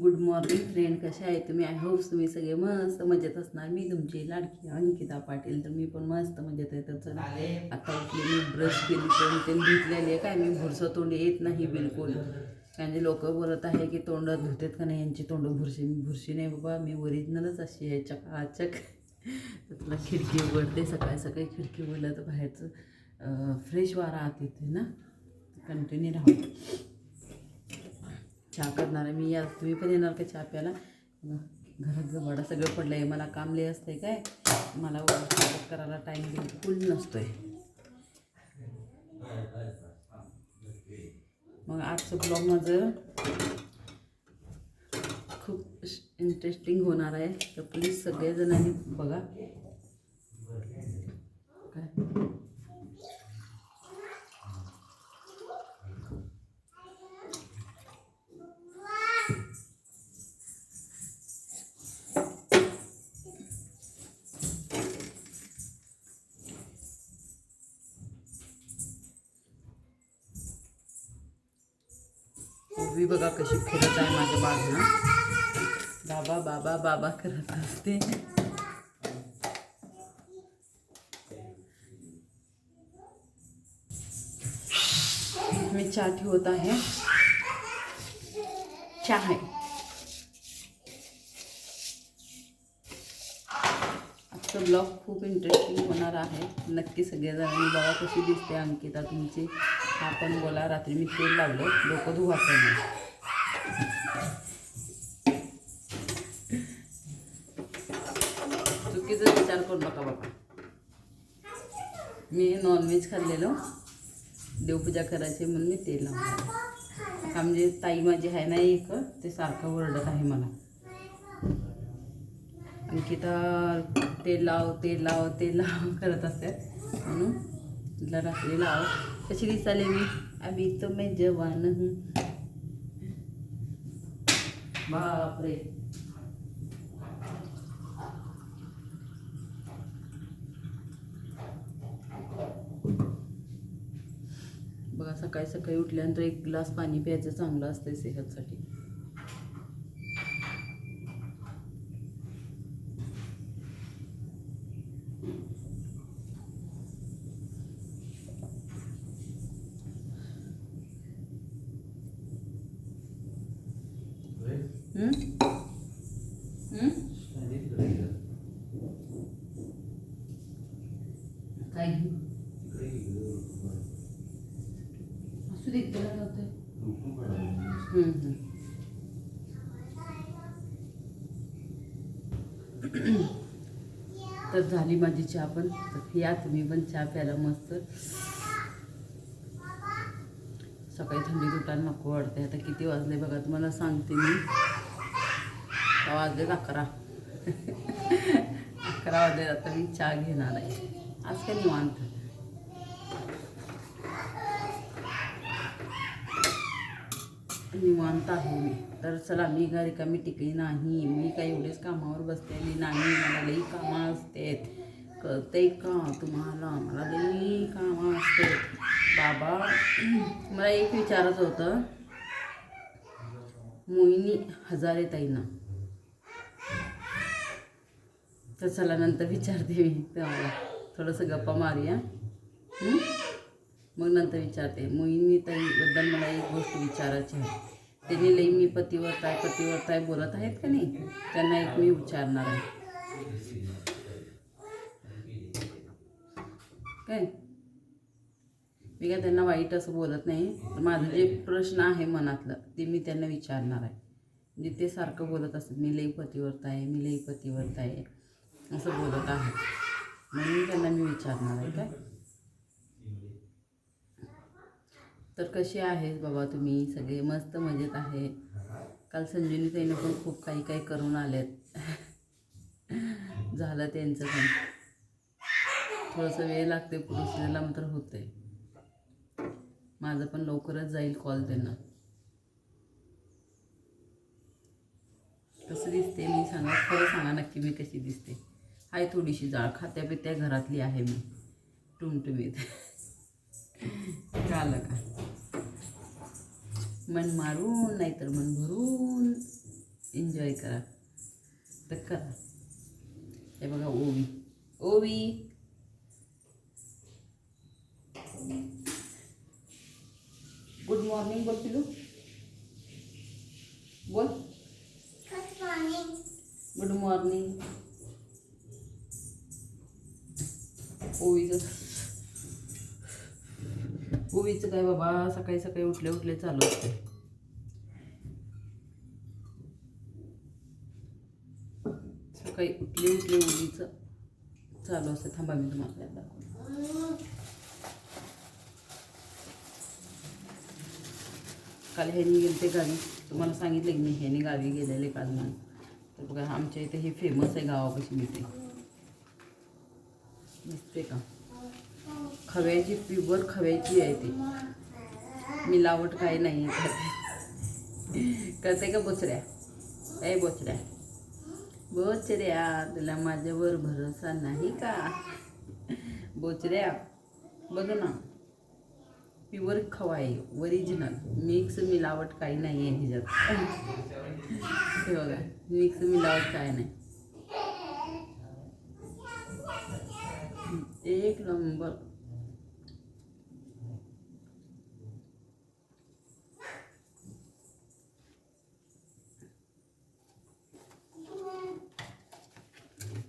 Good morning friend कसे आहे तुम्ही? आय होप तुम्ही सगळे मस्त मजेत असणार. मी तुमची लाडकी अंकिता पाटील. तर मी पण मस्त मजेत आहे. तर चला आता उठली मी ब्रश केली पण ते धुतलेली आहे. काय मी भुरसं तोंड येत नाही बिलकुल. म्हणजे लोक बोलत आहे की तोंड धुतेत का नाही यांची तोंड भुरशी मी भुरशी नाही बाबा. मी ओरिजिनलच अशी आहे चकाचक. तर तुला खिडकी उघडते सकाळी सकाळी खिडकी उघडलं तर बाहेरचं फ्रेश वारा आत येते ना. कंटिन्यू राहू. चहा करणार आहे. मी या तुम्ही पण येणार का चहा प्यायला? घरात जवळ सगळं पडलं आहे मला काम लय असतंय काय? मला स्वयंपाक करायला टाईम बिलकुल नसतोय. मग आजचं ब्लॉग माझं खूप इंटरेस्टिंग होणार आहे. तर प्लीज सगळेजणांनी बघा. काय? मी बघा कशी फिरत आहे माझ्या बाजूला. बाबा बाबा बाबा करत असते. मी चहा ठेवत आहे. चहा आहे. आजचा ब्लॉग खूप इंटरेस्टिंग होणार आहे. नक्की सगळेजणांनी बघा कशी दिसते अंकिता तुमची. हा पण बोला रात्री मी तेल लावलं. डोकं धुवा नाही चुकीचा विचार करू नका बाबा. मी नॉनव्हेज खाल्लेलो. देवपूजा करायची म्हणून मी तेल लावलं. का म्हणजे ताई माझी आहे ना एक ते सारखं ओरडत आहे मला. अंकिता ते लाव ते लाव ते लाव करत असतात म्हणून तिला रात्री लाव. कशी दिसाले मी? अभी तो मैं जवान बापरे. बघा सकाळी सकाळी उठल्यानंतर एक ग्लास पाणी प्यायचं चांगलं असतं सेहतसाठी हम्म? हम्म? काय घेऊ? असू दे तर झाली माझी चहा पण. तर या तुम्ही पण चहा प्यायला मस्त. सकाळी थंडी तुटायला नको वाटते आता किती वाजले बघा तुम्हाला सांगते मी. वाजलेत अकरा. अकरा वाजले आता मी चहा घेणार आहे. आज काय निवांत? निवांत आहे मी. तर चला मी घरी कमी मी टिकली नाही. मी काही एवढेच कामावर बसलेली नाही. मला लई कामं असतात. कळते का तुम्हाला? मला लई कामं असतात. बाबा मला एक विचारायचं होतं. मोहिनी हजारे ताईंना तर चला नंतर विचारते मी. तुम्हाला थोडंसं गप्पा मारूया. मग नंतर विचारते. मोहिनी ताईबद्दल मला एक गोष्ट विचारायची आहे. त्यांनी लई मी पतीवरताय आहे बोलत आहेत का नाही? त्यांना एक मी विचारणार आहे. काय? मी काय त्यांना वाईट असं बोलत नाही. तर माझं जे प्रश्न आहे मनातलं ते मी त्यांना विचारणार आहे. म्हणजे ते सारखं बोलत असतात. मी लई पतिव्रत आहे मी लई पतीवरत आहे. असं बोलत आहे. म्हणून त्यांना मी विचारणार आहे काय? तर कसे आहेत बाबा तुम्ही? सगळे मस्त मजेत आहे. काल संजीवनी ताईनं पण खूप काही काही करून आलेत. झालं त्यांचं पण. थोडंसं वेळ लागते पुरुषाला मात्र होते माझं पण लवकरच जाईल कॉल त्यांना. कसं दिसते मी सांगा खरं सांगा नक्की मी कशी दिसते. आहे थोडीशी जाळ खात्या पित्या घरातली आहे मी. टुमटुमीत. कळालं का? मन मारून नाहीतर मन भरून एन्जॉय करा. तर करा. हे बघा ओवी. ओवी. गुड मॉर्निंग बोल पिलू. बोल. Good morning ओवीचं. ओवीचं काय बाबा सकाळी सकाळी उठले उठले चालू असते सकाळी उठले उठले ओवीचं चालू असते थांबा मी तुम्हाला दाखवतो. काल ह्यानी गेले ते गावी. तुम्हाला सांगितलं की मी ह्याने गावी गेलेले काल म्हणून. तर बघा आमच्या इथे हे फेमस आहे गावापाशी मिळते दिसते का? खव्याची प्युअर खव्याची आहे ती. मिलावट काही नाही आहे करते का बोचऱ्या? ए बोचऱ्या. बोचऱ्या तुला माझ्यावर भरोसा नाही का? बोचऱ्या बघ ना. प्युअर खवा आहे ओरिजिनल मिक्स मिलावट काही नाही आहे ह्याच्यात. हे बघा मिक्स मिलावट काय नाही. एक नंबर.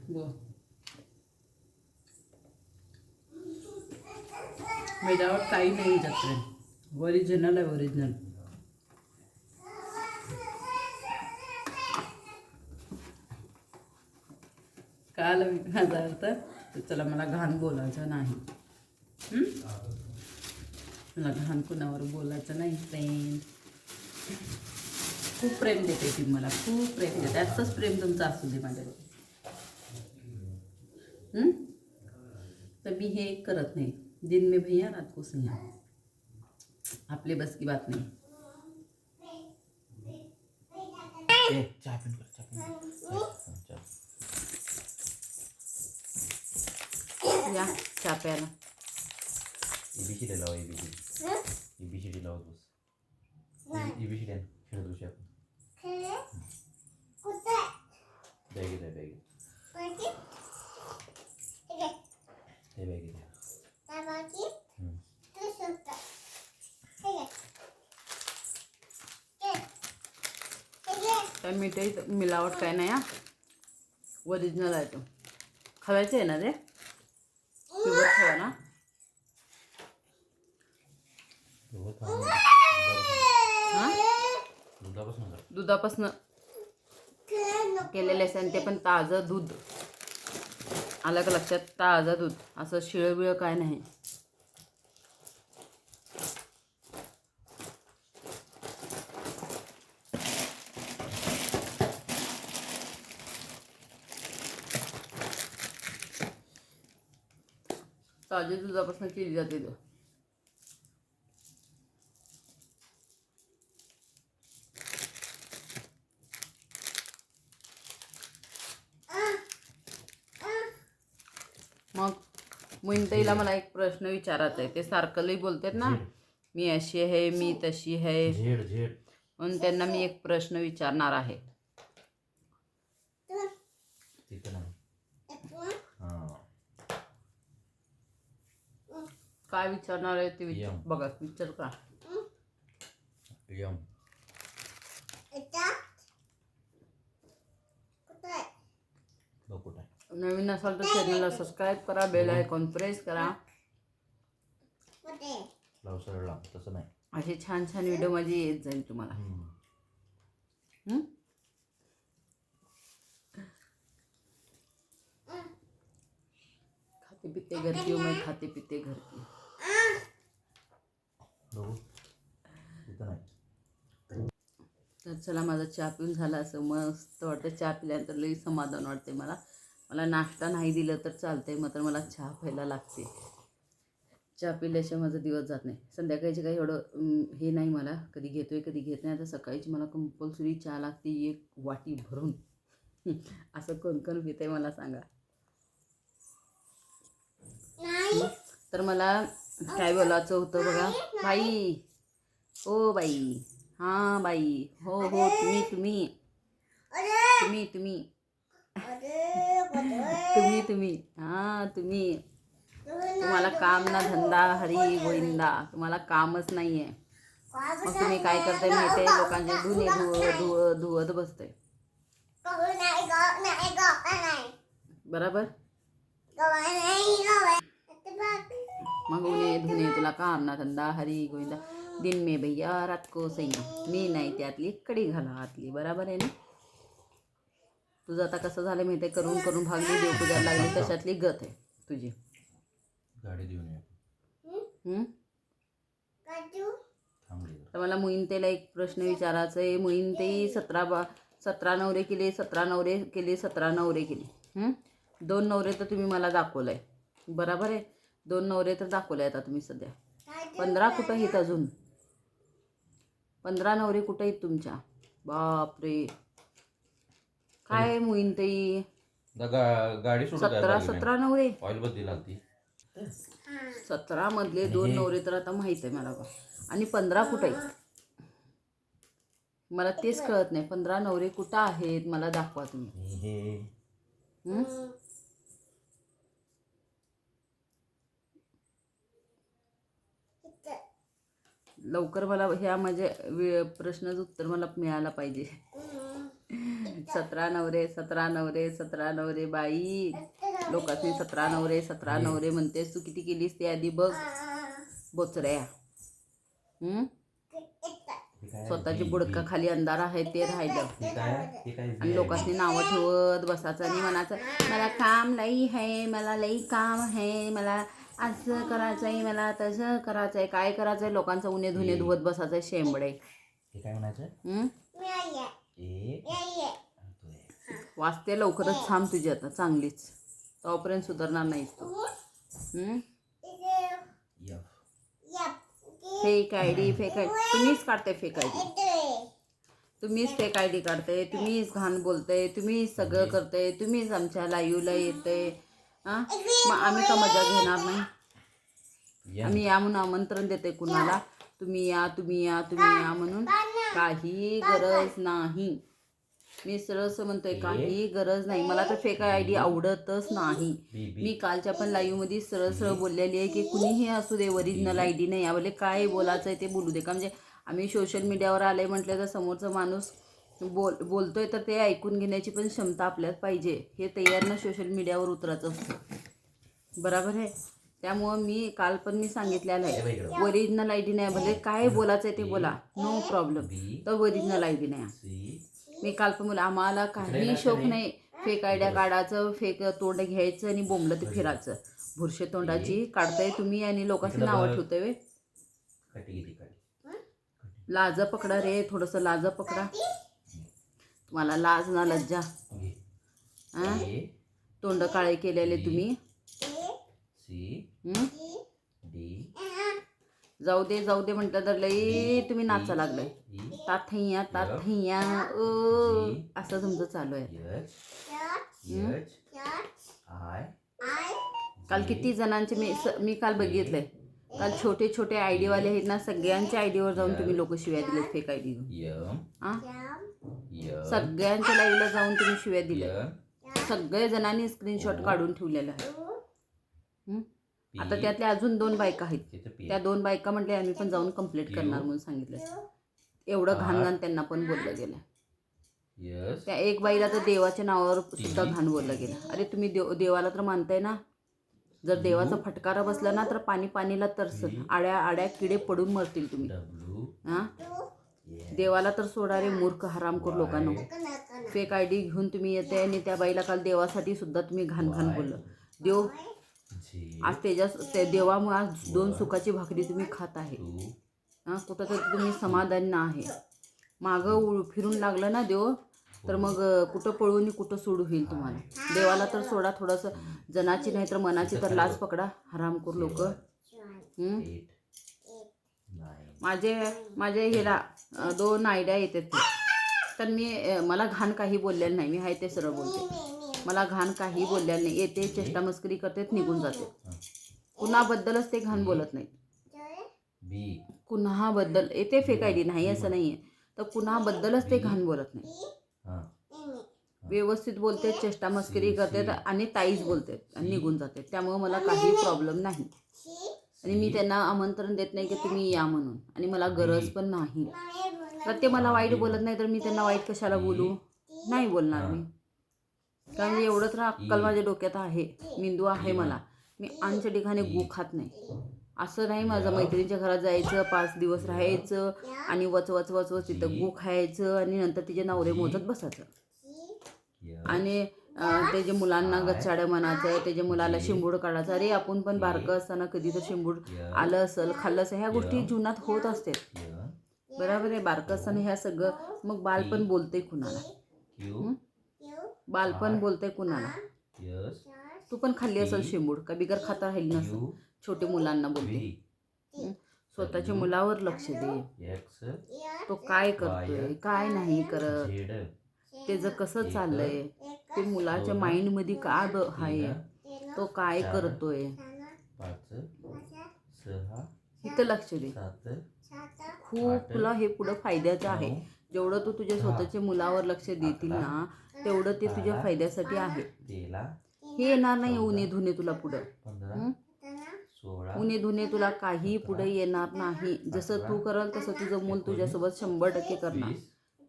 बोल काही नाही ह्याच्यात ओरिजिनल आहे ओरिजिनल काल माझा अर्थ? तर चला मला घाण बोलायचं नाही. हं? मला घाण कुणावर बोलायचं नाही प्रेम. खूप प्रेम देते ती मला खूप प्रेम देते. असंच प्रेम तुमचं असू दे माझ्यावर. हं? तर मी हे करत नाही. दिन में भैया रात को सैया आपले बस की बात नाही. चहा पिऊन कर चहा पिऊन कर. चहा. या चहा प्यायला ABCD लाव ABCD. ABCD लावत बस एबीसीडी आण खेळत बसूया आपण बॅग येत आहे बॅग हे. बॅग येत काय मिठाई मिलावट काय नाही हा? ओरिजिनल आहे तो खव्याचे आहे ना ते प्युअर खवा ना हां दुधापासून केलेले असते आणि ते पण ताजं दूध. आलं का लक्षात? ताजं दूध. असं शिळं बिळं काय नाही. ताज्या दुधापासून केली जाते तो मग मोहिनताईला मला एक प्रश्न विचारायचा आहे. ते सारखं लई बोलतात ना मी अशी आहे मी तशी आहे. म्हणून त्यांना मी एक प्रश्न विचारणार आहे. काय विचारणार आहे ते विचार. बघा विचार का यम बघ कुठं आहे नवीन असाल तर चॅनलला सबस्क्राईब करा बेल आयकॉन प्रेस करा. लाव सरळ लाव तसं नाही. असे छान छान व्हिडिओ माझी येत जाईल तुम्हाला. हम्म. हं? खाते पिते घर की हूँ मैं खाते पिते घर की बघू. तिथं नाही. तर चला माझा चहा पिऊन झाला असं मस्त वाटतं. चहा पिल्यानंतर लई समाधान वाटते मला. मला नाश्ता नाही दिलं तर चालतंय मात्र मला चहा प्यायला लागते. चहा पिल्याशिवाय माझा दिवस जात नाही. संध्याकाळचे काही एवढं हे नाही मला. कधी घेतोय कधी घेत नाही. आता सकाळची मला कंपल्सरी चहा लागते एक वाटी भरून. असं कोण कोण पिते मला सांगा. तर मला काय बोलायचं होतं बघा? बाई. O by. हां बाई. हो हो तुम्ही तुम्ही. तुम्ही तुम्ही. तुम्ही तुम्ही. हा तुम्ही. तुम्हाला काम ना धंदा हरी गोविंदा. तुम्हाला कामच नाहीये. मग तुम्ही काय करताय माहिती आहे लोकांचे धुणे धुव धुव धुवत बसतंय. बरोबर? मग उन्हे धुणे तुला काम ना धंदा हरी गोविंदा. दिन में भैया रात को सैया. मी नाही त्यातली कडी घाला आतली. बरोबर आहे ना? तुझं आता कसं झालं माहिती करून करून भागली देवपूजा लागली तशातली गत आहे तुझी. गाडी देऊन तर मला मोहिनतेला एक प्रश्न विचारायचा आहे मोहिनते सतरा बा सतरा नवरे केले सतरा नवरे केले सतरा नवरे केले. हं? दोन नवरे तर तुम्ही मला दाखवलं आहे बरोबर आहे? दोन नवरे तर दाखवले आता तुम्ही सध्या. पंधरा कुठं आहेत अजून? पंधरा नवरे कुठं आहेत तुमच्या? बापरे. काय मोहिनताई गा- गा- गाडी सोडून सतरा सतरा नवरे. ऑइलबद्दल लागती. सतरा मधले दोन नवरे तर आता माहीत आहे मला बा. आणि पंधरा कुठं आहेत? मला तेच कळत नाही. पंधरा नवरे कुठं आहेत? मला दाखवा तुम्ही. हे हं? लवकर मला ह्या माझ्या वे- प्रश्नाचं उत्तर मला मिळायला पाहिजे. सतरा नवरे सतरा नवरे सतरा नवरे बाई. लोकांनी सतरा नवरे सतरा नवरे म्हणतेस. तू किती केलीस ते आधी बघ. बोचऱ्या. हं? हे काय? स्वतःची बुडका खाली अंधार आहे ते राहिलं. आणि लोकांनी नावं ठेवत बसायचं आणि म्हणायचं मला काम लई आहे मला लई काम आहे मला असं करायचं आहे मला तसं करायचं आहे काय करायचं आहे लोकांचं उन्हे धुणे धुवत बसायचं आहे शेंबडे. हे काय म्हणायचं? हं? एक. वाचते लवकरच थांब तुझी आता चांगलीच. तोपर्यंत सुधारणार नाहीस तू. हं? Fake I D fake I तुम्हीच काढते फेक आय डी तुम्हीच फेक आय डी काढते तुम्हीच घाण बोलते तुम्हीच सगळं करते तुम्हीच आमच्या लाईव्हला येते. हां? मग आम्ही का मजा घेणार नाही? आम्ही या म्हणून आमंत्रण देते कुणाला. तुम्ही या तुम्ही या तुम्ही या म्हणून काही गरज नाही. मी सरळ म्हणतोय काही गरज नाही. मला तर फेक आय डी आवडतच नाही. मी कालच्या पण लाईव्हमध्ये सरळ सरळ बोललेली आहे की कुणीही असू दे ओरिजिनल आय डी नाही. यावले काय बोलायचं आहे ते बोलू दे. का म्हणजे आम्ही सोशल मीडियावर आले म्हटलं तर समोरचा माणूस बोल बोलतोय तर ते ऐकून घेण्याची पण क्षमता आपल्यात पाहिजे. हे तयार ना सोशल मीडियावर उतरायचं असतं. बरोबर आहे? त्यामुळं मी काल पण मी सांगितलेलं आहे. ओरिजिनल आय डी नाही भले काय बोलायचं आहे ते बोला. नो प्रॉब्लेम तर ओरिजिनल आय डी नाही. मी काल पण बोला आम्हाला काही शोक नाही. फेक आयडिया काढायचं फेक तोंड घ्यायचं आणि बोंबलं ते फिरायचं. भुरशे तोंडाची काढताय तुम्ही आणि लोकांची नावं ठेवताय लाज पकडा रे थोडंसं लाज पकडा. तुम्हाला लाज ना लज्जा. हा तोंड काळे केलेले तुम्ही. सी? डी जाऊ दे जाऊ दे म्हटलं तर लई तुम्ही नाचा लागलाय. ताथैया ताथैया ओ असं तुमचं चालू आहे. काल किती जणांचे मी स- मी काल बघितलंय. काल छोटे छोटे आय डीवाले आहेत ना सगळ्यांच्या आय डीवर जाऊन तुम्ही लोक शिव्या दिलेत फेक आय डी घेऊन. यम हा यम सगळ्यांच्या लाईव्हला जाऊन तुम्ही शिव्या दिल्या यम सगळे जणांनी स्क्रीनशॉट काढून ठेवलेला आहे? आता त्यातल्या अजून दोन बायका आहेत. त्या दोन बायका म्हटले आम्ही पण जाऊन कंप्लीट करणार म्हणून सांगितलं. एवढं घाण घाण त्यांना पण बोललं गेलं. त्या एक बाईला तर देवाच्या नावावर सुद्धा घाण बोललं गेलं. अरे तुम्ही देव देवाला तर मानताय ना? जर देवाचा फटकारा बसला ना तर पाणी पाणीला तरस. आड्या आड्या किडे पडून मरतील तुम्ही. हा देवाला तर सोडा रे मूर्ख हरामखोर लोकांनो. फेक आय डी घेऊन तुम्ही येते आणि त्या बाईला काल देवासाठी सुद्धा तुम्ही घाण घाण बोललं. देव आज त्याच्या ते देवामुळे आज दोन सुखाची भाकरी तुम्ही खात आहे. हा कुठं तर तुम्ही समाधान आहे मागं फिरून लागलं ना देव तर मग अं, कुठं पळून कुठं सोडू होईल तुम्हाला. देवाला तर सोडा थोडंसं. जनाची नाही तर मनाची तर लाज पकडा हरामखोर लोक. माझे माझे ह्याला दोन आयडिया येतात तर मी मला घाण काही बोललेलं नाही. मी आहे ते सरळ बोलते. मला घाण काही बोललेलं नाही येते चेष्टा मस्करी करते निघून जाते. कुणाबद्दलच ते घाण बोलत नाही. बी. कुणाबद्दल येते फेक आय डी नाही असं नाही आहे तर कुणाबद्दलच ते घाण बोलत नाही. हां. व्यवस्थित बोलते चेष्टा मस्करी करतात आणि ताईच बोलतात आणि निघून जातात त्यामुळे मला काही प्रॉब्लेम नाही. आणि मी त्यांना आमंत्रण देत नाही की तुम्ही या म्हणून. आणि मला गरज पण नाही. तर ते मला वाईट बोलत नाही तर मी त्यांना वाईट कशाला बोलू? नाही बोलणार मी. कारण एवढं तर अक्कल माझ्या डोक्यात आहे. मेंदू आहे मला. मी आमच्या ठिकाणी गू खात नाही. असं नाही माझं मैत्रिणीच्या घरात जायचं पाच दिवस राहायचं आणि वच वच वच वच तिथं गू खायचं आणि नंतर तिचे नवरे मोजत बसायचं. आणि त्याच्या मुलांना गच्चाड्या म्हणायचं त्याच्या मुलाला शिंबूड काढायचं. अरे आपण पण बारकं असताना कधी तर शिंबूड आलं असेल खाल्लं असेल ह्या गोष्टी जीवनात होत असतात. बरोबर आहे? बारकं असताना ह्या सगळं मग बालपण बोलते कुणाला? बालपण बोलते कुणाला? तू पण खाल्ली असेल शिंबूड का बिगर खाता राहील नसेल? छोटे मुलांना बोलते. हं? स्वतःच्या मुलावर लक्ष दे. तो काय करतोय? काय नाही करत. त्याचं कसं चाललंय? ते मुलाच्या माइंडमध्ये काय ब- आहे तो काय करतोय? इथं लक्ष दे. खूप तुला हे पुढं फायद्याचं आहे. जेवढं तू तुझ्या स्वतःच्या मुलावर लक्ष देतील ना तेवढं ते तुझ्या फायद्यासाठी आहे. हे येणार नाही उन्हे धुणे तुला पुढं? उन्हे धुणे तुला काही पुढे येणार नाही. जसं तू करल तसं तुझं मूल तुझ्यासोबत शंभर टक्के करणार.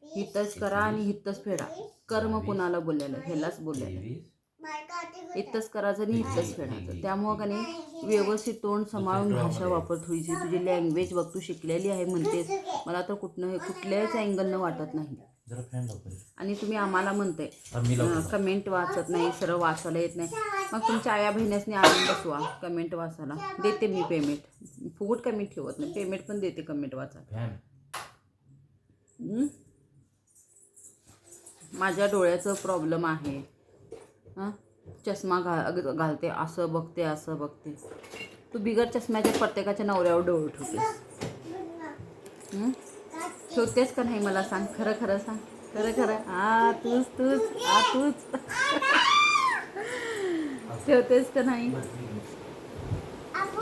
हितच करा आणि हितच फेडा. कर्म कुणाला बोलायला ह्यालाच बोलायला इतकंच करायचं आणि इतकंच फेडायचं त्यामुळं का नाही व्यवस्थित तोंड सांभाळून भाषा वापर थोडीशी तुझी लँग्वेज बघ तू शिकलेली आहे म्हणतेस मला तर कुठनं कुठल्याच अँगलनं वाटत नाही. आणि तुम्ही आम्हाला म्हणताय मी लवकर कमेंट वाचत नाही सरळ वाचायला येत नाही. मग तुमच्या आया बहिणीसनी आणून बसवा कमेंट वाचायला. देते मी पेमेंट फुकट कमेंट ठेवत नाही. पेमेंट पण देते कमेंट वाचायला? माझ्या डोळ्याचं प्रॉब्लेम आहे. हां? चष्मा घा घालते. असं बघते असं बघते. तू बिगर चष्म्याच्या प्रत्येकाच्या नवऱ्यावर डोळ ठेवतेस. ठेवतेस का नाही मला सांग? खरं खरं सांग. खरं खरं. हा तूच तूच. हा तूच. ठेवतेस का नाही?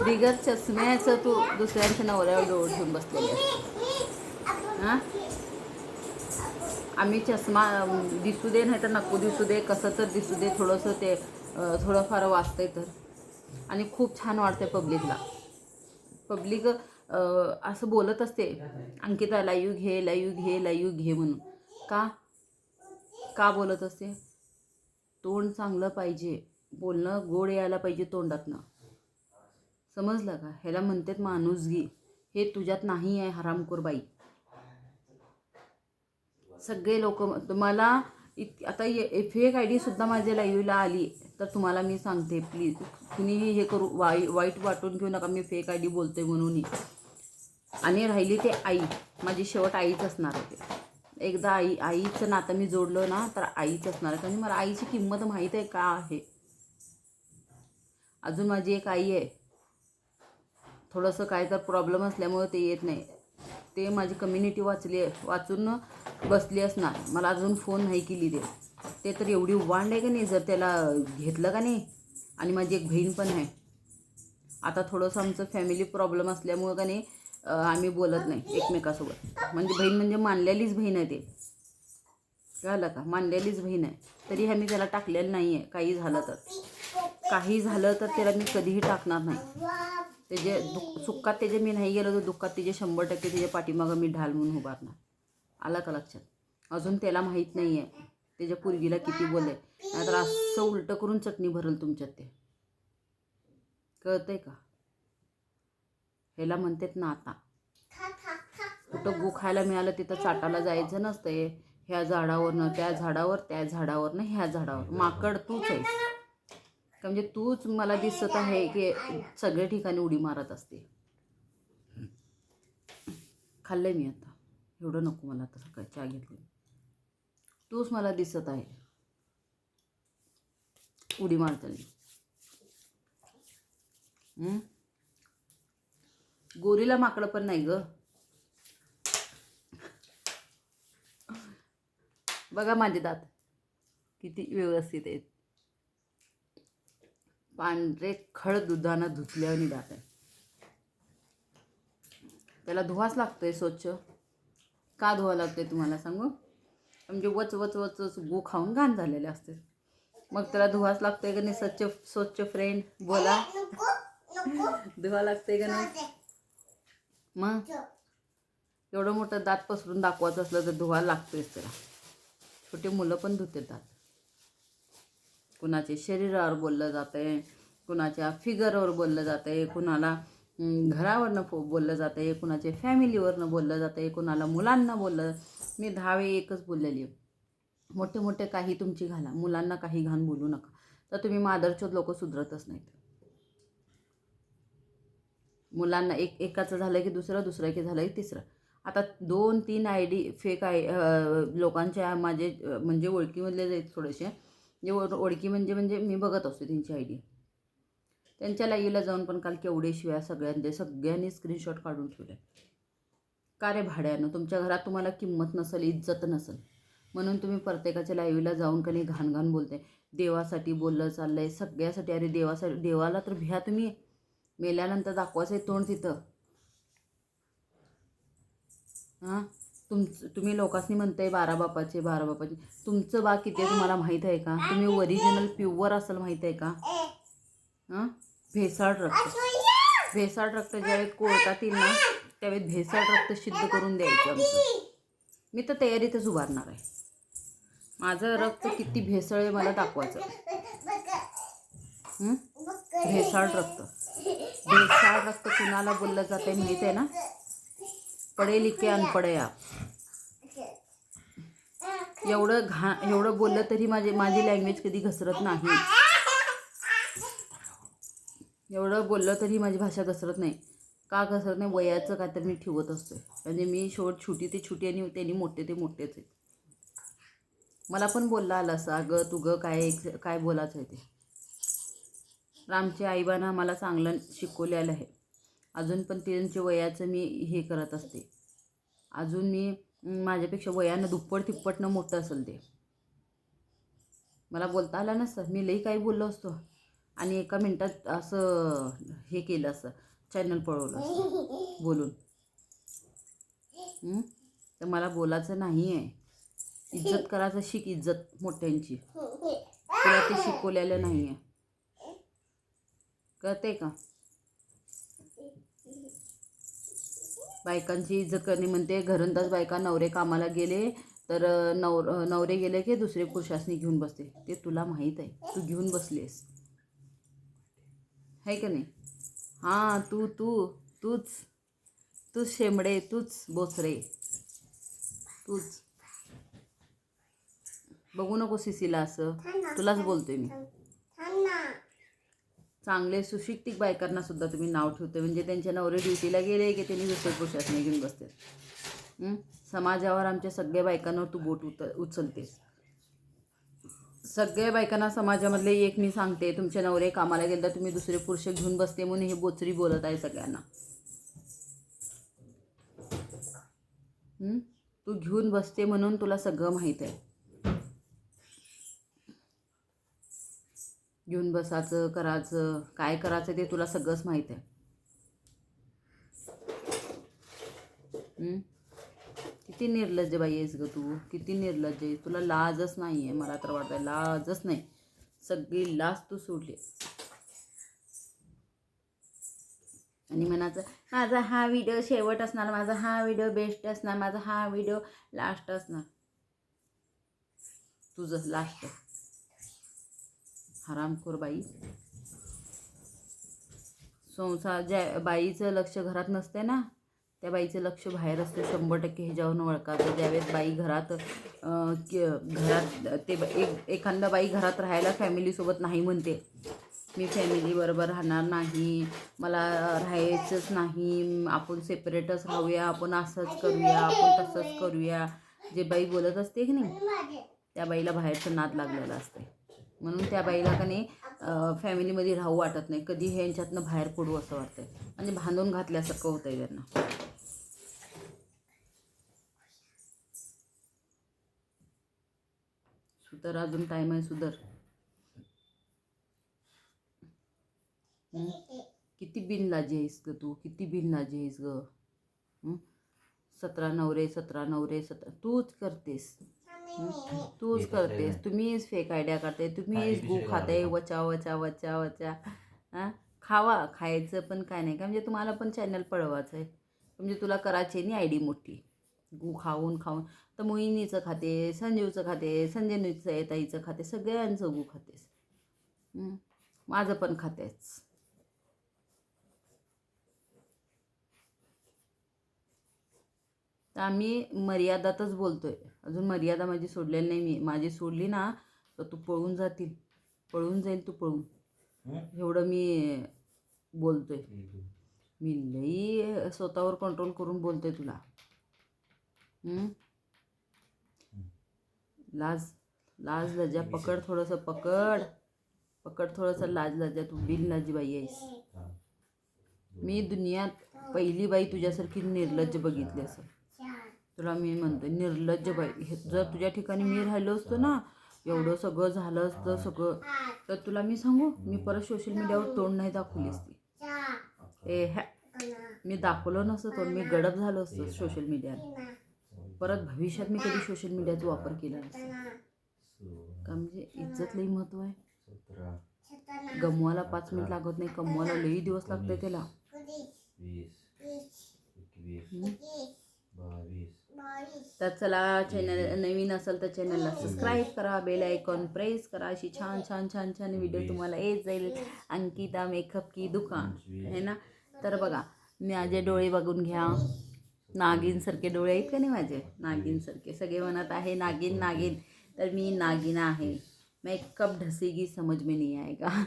बिगर चष्म्याचं तू दुसऱ्यांच्या नवऱ्यावर डोळ ठेवून बसलेली असते हां आम्ही चष्मा दिसू दे नाही तर नको दिसू दे. कसं तर दिसू दे थोडंसं ते थोडंफार वाचतंय तर. आणि खूप छान वाटते पब्लिकला. पब्लिक असं बोलत असते अंकिता लाईव्ह घे लाईव्ह घे लाईव्ह घे म्हणून. का? का बोलत असते? तोंड चांगलं पाहिजे. बोलणं गोड यायला पाहिजे तोंडातनं. समजलं का? ह्याला म्हणतात माणूसगी. हे तुझ्यात नाही आहे हरामखोर बाई. सगळे लोक तुम्हाला इत आता एफ फेक आय डी सुद्धा माझ्या लाईव्हला आली. तर तुम्हाला मी सांगते प्लीज कुणीही हे करू वाई वाईट वाटून घेऊ नका मी फेक आय डी बोलते म्हणूनही. आणि राहिली ते आई. माझी शेवट आईच असणार होते एकदा आई आईचं नातं मी जोडलं ना तर आईच असणार आहे. कारण मला आईची किंमत माहीत आहे का आहे? अजून माझी एक आई आहे. थोडंसं काय तर प्रॉब्लेम असल्यामुळे ते येत नाही. ते माझी कम्युनिटी वाचली आहे वाचून बसली असणार. मला अजून फोन नाही केली ते. ते तर एवढी वांड आहे का नाही जर त्याला घेतलं का नाही. आणि माझी एक बहीण पण आहे. आता थोडंसं आमचं फॅमिली प्रॉब्लेम असल्यामुळं का नाही आम्ही बोलत नाही एकमेकासोबत. म्हणजे बहीण म्हणजे मानलेलीच बहीण आहे ते. कळलं का? मानलेलीच बहीण आहे. तरी आम्ही त्याला टाकलेलं नाही आहे काही झालं तर. काही झालं तर त्याला मी कधीही टाकणार नाही. त्याचे दुःख सुखात त्याचे मी नाही गेलो तर दुःखात त्याचे शंभर टक्के त्याच्या पाठीमागं मी ढाल म्हणून उभारणार. आला का लक्षात? अजून त्याला माहीत नाही आहे त्याच्या पूर्वीला किती बोले नाहीतर असं उलटं करून चटणी भरल तुमच्यात ते. कळतंय का? ह्याला म्हणतात ना आता. कुठं गु खायला मिळालं तिथं चाटाला जायचं नसतंय. ह्या झाडावरनं त्या झाडावर त्या झाडावरनं ह्या झाडावर. माकड तूच आहेस. का म्हणजे तूच मला दिसत आहे की सगळ्या ठिकाणी उडी मारत असते. खाल्लंय मी आता. एवढं नको मला आता सकाळी चहा घेतली तोच मला दिसत आहे. उडी मारताना. गोरीला माकडं पण नाही ग. बघा माझे दात. किती व्यवस्थित आहेत. पांढरे खळ दुधानं धुतल्याने दात आहे त्याला धुवाच लागतोय स्वच्छ. का धुवा लागतोय तुम्हाला सांगू? म्हणजे वच वच वच वच गो खाऊन घाण झालेले असते. मग त्याला धुवाच लागतंय का नाही स्वच्छ स्वच्छ फ्रेंड बोला. धुवा लागतंय का नाही? मग? एवढं मोठं दात पसरून दाखवायचं असलं तर धुवा लागतोयच त्याला. छोटे मुलं पण धुते दात. कुणाचे शरीरावर बोललं जातंय कुणाच्या फिगरवर बोललं जातंय कुणाला घरावरनं फो बोललं जातं आहे कुणाच्या फॅमिलीवरनं बोललं जातं आहे कुणाला मुलांना बोललं. मी दहा वेळी एकच बोललेली आहे. मोठे मोठे काही तुमची घाला मुलांना काही घाण बोलू नका. तर तुम्ही मादरचोद लोक सुधरतच नाहीत. मुलांना एक एकाचं झालं की दुसरं दुसरं की झालं की तिसरं. आता दोन तीन आय डी फेक आय लोकांच्या माझे म्हणजे ओळखीमधले थोडेसे जे ओळखी म्हणजे म्हणजे मी बघत असते त्यांची आय डी. त्यांच्या लाईव्हला जाऊन पण काल केवढे शिव्या सगळ्यांचे सगळ्यांनी स्क्रीनशॉट काढून ठेवले. का रे भाड्यानं? तुमच्या घरात तुम्हाला किंमत नसेल इज्जत नसेल. म्हणून तुम्ही प्रत्येकाच्या लाईव्हला जाऊन का नाही घाण घाण बोलते देवासाठी बोललं चाललंय सगळ्यासाठी. अरे देवासाठी देवाला तर भ्या तुम्ही. मेल्यानंतर दाखवायचं तोंड तिथं. हां? तुमचं तुम्ही लोकांनी म्हणताय बारा बापाचे बारा बापाचे तुमचं बा किती तुम्हाला माहीत आहे का? तुम्ही ओरिजिनल प्युअर असेल माहीत आहे का? हां? भेसाळ रक्त. भेसाळ रक्त ज्यावेळेस कोळतातील ना त्यावेळी भेसाळ रक्त सिद्ध करून द्यायचं आमचं. मी तर तयारीतच उभारणार आहे. माझं रक्त किती भेसळ आहे मला दाखवायचं. भेसाळ रक्त. भेसाळ रक्त कुणाला बोललं जाते माहीत आहे ना? पडे लिखे अनपडे आप एवढं घा एवढं बोललं तरी माझे माझी लँग्वेज कधी घसरत नाही. एवढं बोललं तरी माझी भाषा घसरत नाही. का घसरत नाही? वयाचं काय तर मी ठेवत असते म्हणजे मी शेवट छोटी ते छोटी आणि त्यांनी मोठे ते मोठेच आहेत. मला पण बोलला आलं असं अगं तुगं काय काय बोलायचं आहे ते? रामच्या आईबानं मला चांगलं शिकवलेलं आहे. अजून पण त्यांच्या वयाचं मी हे करत असते. अजून मी माझ्यापेक्षा वयानं दुप्पट तिप्पटनं मोठं असेल ते. मला बोलता आलं नसतं. मी लई काही बोललो असतो. आणि एका मिनटात असं हे केलं असं चॅनल पळवलं बोलून. तर मला बोलायचं नाही आहे इज्जत करायचं शिक इज्जत मोठ्यांची. तुला ते शिकवलेलं नाही आहे कळते का? बायकांची इज्जत करणे म्हणते घरंदाज बायका नवरे कामाला गेले तर नवर नवरे गेले की दुसरे पुरुषासनी घेऊन बसते. ते तुला माहीत आहे. तू घेऊन बसलीस. आहे का नाही? हां तू तू तूच. तूच शेंबडे तूच बोचरे तूच. बघू नको सिसीला असं. तुलाच बोलतोय मी. चांगले सुशिक्षित बायकांना सुद्धा तुम्ही नाव ठेवते. म्हणजे त्यांच्या नवरे ड्युटीला गेले की त्यांनी दुसऱ्या पुरुषासने घेऊन बसते हं? समाजावर आमच्या सगळ्या बायकांवर तू बोट उत उचलतेस. सगळ्या बायकांना समाजामधले एक मी सांगते तुमच्या नवरे कामाला गेलं तर तुम्ही दुसरे पुरुष घेऊन बसते म्हणून हे बोचरी बोलत आहे सगळ्यांना. तू घेऊन बसते म्हणून तुला सगळं माहीत आहे. घेऊन बसायचं करायचं काय करायचं ते तुला सगळंच माहीत आहे. किती निर्लज्ज बाई आहेस ग तू किती निर्लज्ज आहेस. तुला लाजच नाही आहे मला तर वाटतं लाजच नाही. सगळी लाज तू सोडली आणि म्हणायचं माझा हा व्हिडिओ शेवट असणार माझा हा व्हिडिओ बेस्ट असणार माझा हा व्हिडिओ लास्ट असणार. तुझं लास्ट. हरामखोर बाई. संसार ज्या बाईचं लक्ष घरात नसते ना त्या बाईचं लक्ष बाहेर असतं. शंभर टक्के ह्याच्यावरून वळखायचं ज्यावेळेस बाई घरात घरात ते एक एखादा बाई घरात राहायला फॅमिलीसोबत नाही म्हणते. मी फॅमिलीबरोबर राहणार नाही. मला राहायचंच नाही. आपण सेपरेटच राहूया. आपण असंच करूया. आपण तसंच करूया. जे बाई बोलत असते की नाही त्या बाईला बाहेरचं नाद लागलेलं असते. म्हणून त्या बाईला का नाही फॅमिलीमध्ये राहू वाटत नाही. कधी ह्यांच्यातनं बाहेर पडू असं वाटतं म्हणजे बांधून घातल्यासारखं आहे त्यांना. सुधर अजून टाईम आहे सुधर? किती बिनलाजी आहेस ग तू? किती बिनलाजी आहेस ग? सतरा नवरे सतरा नवरे सतरा तूच करतेस. तूच करतेस. तुम्हीच फेक आयडिया करते तुम्हीच गु खाते वचा वचा वचा वचा. हां? खावा. खायचं पण काय नाही. का म्हणजे तुम्हाला पण चॅनल पळवायचं आहे. म्हणजे तुला करायची आहे ना आय डी मोठी. गु खाऊन खाऊन. तर मोहिनीचं खाते संजीवचं खाते संजनीचं ताईचं खाते सगळ्यांचं गु खातेस? माझं पण खातेच तर आम्ही मर्यादातच बोलतोय. अजून मर्यादा माझी सोडलेली नाही मी. माझी सोडली ना तर तू पळून जातील. पळून जाईल तू पळून. एवढं मी बोलतोय. मी लई स्वतःवर कंट्रोल करून बोलतोय तुला. लाज लाज लज्जा पकड थोडंसं पकड. पकड थोडंसं लाज लज्जा. तू बिन लाजी बाई आहेस मी दुनियात पहिली बाई तुझ्यासारखी निर्लज्ज बघितली असं. तुला मी म्हणते निर्लज्ज बाई. हे जर तुझ्या ठिकाणी मी राहिलो असतो ना एवढं सगळं झालं असतं सगळं. तर तुला मी सांगू मी परत सोशल मीडियावर तोंड नाही दाखवली असती. ए हॅ. मी दाखवलं नसतं तोंड. मी गडप झालो असतं सोशल मीडियाला परत भविष्यात मी कधी सोशल मीडियाचा वापर केला नसता का म्हणजे इज्जत लई महत्त्व आहे? गमवायला पाच मिनिट लागत नाही कमवायला लई दिवस लागते त्याला. तर चला चॅनल नवीन असेल तर चॅनलला सबस्क्राईब करा बेल आयकॉन प्रेस करा अशी छान छान छान छान व्हिडिओ तुम्हाला येत जाईल. अंकिता मेकअप की दुकान है ना? तर बघा माझे डोळे बघून घ्या. नागिनसारखे डोळे आहेत का नाही माझे? नागिनसारखे. सगळे म्हणत आहे नागिन नागिन. तर मी नागिन आहे. मेकअप ढसेगी समज में नहीं आएगा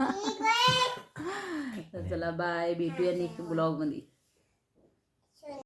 तर चला बाय भेटूया नेक्स्ट ब्लॉगमध्ये